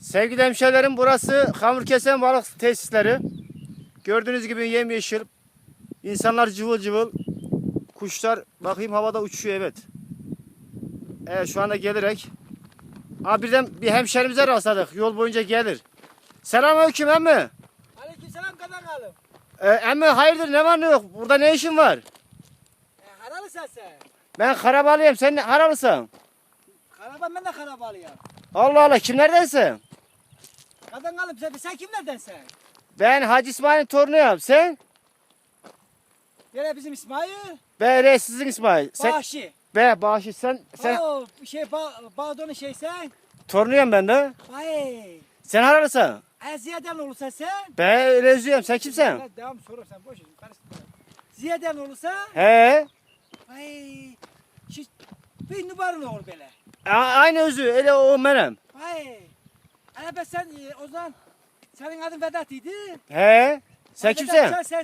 Sevgili hemşehrilerim burası hamur kesen balık tesisleri. Gördüğünüz gibi yemyeşil. İnsanlar cıvıl cıvıl. Kuşlar bakayım havada uçuyor evet. Evet şu anda gelerek. Aa birden bir hemşerimize rastladık. Yol boyunca gelir. Selamünaleyküm emmi. Aleykümselam kadangalım. Ee, emmi hayırdır ne var ne yok? Burada ne işin var? E, haralısın sen. Ben Karabalıyım. Sen ne- haralısın? Karaban ben de karabalıyım. Allah Allah kimlerdensin? Kadangalım sen, sen kimlerden sen? Ben Hacı İsmail'in torunuyum. Sen? Yine bizim İsmail. Ben öyle sizin İsmail. Sen, Bağışı. be bağışı sen, sen Oo, şey, ba, Bağdon'un şey sen. torunuyum ben de. Vay. Sen haralısın? Ziyaden olursa sen. Ben üzüyorum. Sen kimsin? Ya, Devam soru sen boş ver. karıştırma. Ziyaden olursa. He. Vay. Şu, bir numaralı ol böyle. A- aynı özü. Öyle o benim. Ben sen e, o zaman senin adın Vedat idi. He. Sen Vedat, kimsin? Sen, sen